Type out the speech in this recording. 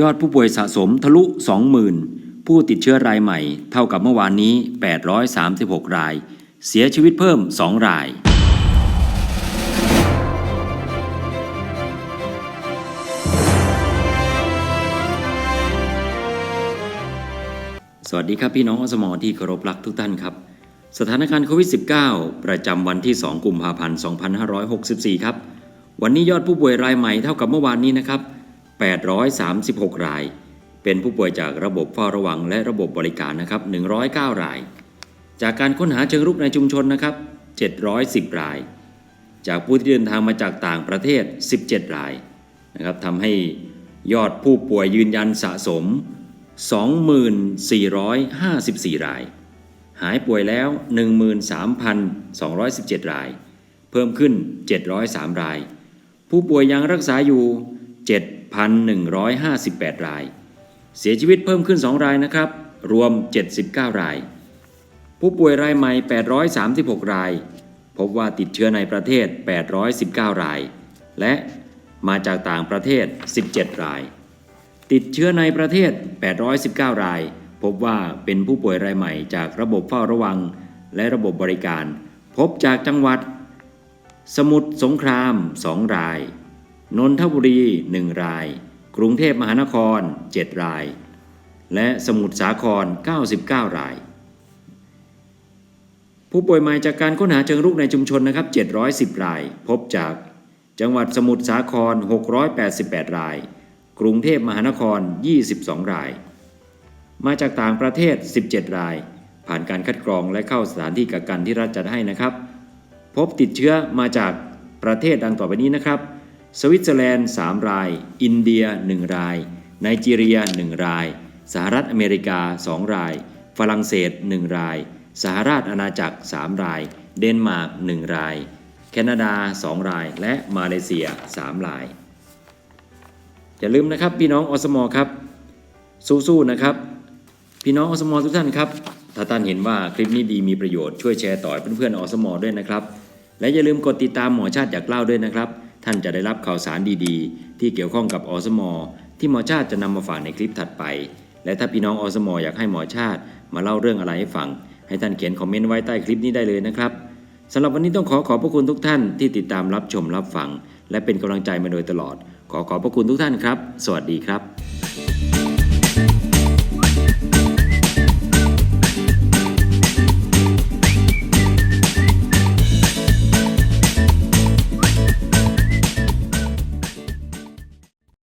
ยอดผู้ป่วยสะสมทะลุ 20,000 ผู้ติดเชื้อรายใหม่เท่ากับเมื่อวานนี้ 836 ราย เสียชีวิตเพิ่ม 2 ราย สวัสดีครับพี่น้องอสมอที่เคารพรักทุกท่านครับ สถานการณ์โควิด -19 ประจำวันที่ 2 กุมภาพันธ์ 2564 ครับ วันนี้ยอดผู้ป่วยรายใหม่เท่ากับเมื่อวานนี้นะครับ 836 ราย เป็นผู้ป่วยจากระบบเฝ้าระวังและระบบบริการนะครับ 109 ราย จากการค้นหาเชิงรุกในชุมชนนะครับ 710 ราย จากผู้ที่เดินทางมาจากต่างประเทศ 17 รายนะครับทำให้ยอดผู้ป่วยยืนยันสะสม 2454 ราย หายป่วยแล้ว 13,217 ราย เพิ่มขึ้น 703 ราย ผู้ป่วยยังรักษาอยู่ 7,158 ราย เสียชีวิตเพิ่มขึ้น 2 รายนะครับ รวม 79 ราย ผู้ป่วยรายใหม่ 836 ราย พบว่าติดเชื้อในประเทศ 819 ราย และมาจากต่างประเทศ 17 ราย ติดเชื้อในประเทศ 819 ราย พบว่าเป็นผู้ป่วยรายใหม่จากระบบเฝ้าระวัง และระบบบริการ พบจากจังหวัด สมุทรสงคราม 2 ราย นนทบุรี 1 ราย กรุงเทพมหานคร 7 ราย และสมุทรสาคร 99 ราย ผู้ป่วยใหม่จากการค้นหาเชิงรุกในชุมชนนะครับ 710 ราย พบจากจังหวัดสมุทรสาคร 688 ราย กรุงเทพมหานคร 22 ราย มาจากต่างประเทศ 17 ราย ผ่านการคัดกรองและเข้าสถานที่กักกันที่รัฐจัดให้นะครับ พบติดเชื้อมาจากประเทศดังต่อไปนี้นะครับ สวิตเซอร์แลนด์ 3 ราย อินเดีย 1 รายไนจีเรีย 1 ราย สหรัฐอเมริกา 2 ราย ฝรั่งเศส 1 ราย สหราชอาณาจักร 3 ราย เดนมาร์ก 1 ราย แคนาดา 2 ราย และมาเลเซีย 3 ราย อย่าลืมนะครับพี่น้องอสมอครับ สู้ๆนะครับ พี่น้องอสมอทุกท่านครับ ถ้าท่านเห็นว่าคลิปนี้ดีมีประโยชน์ช่วยแชร์ต่อเพื่อนๆอสมอด้วยนะครับ และอย่าลืมกดติดตามหมอชาติอยากเล่าด้วยนะครับ ท่านจะได้รับข่าวสารดีๆ ที่เกี่ยวข้องกับอสมที่หมอชาติจะนำมาฝากในคลิปถัดไป และถ้าพี่น้องอสมอยากให้หมอชาติ มาเล่าเรื่องอะไรให้ฟัง ให้ท่านเขียนคอมเมนต์ไว้ใต้คลิปนี้ได้เลยนะครับสำหรับวันนี้ต้องขอขอบพระคุณทุกท่านที่ติดตามรับชมรับฟัง และเป็นกำลังใจมาโดยตลอด ขอขอบพระคุณทุกท่านครับ สวัสดีครับ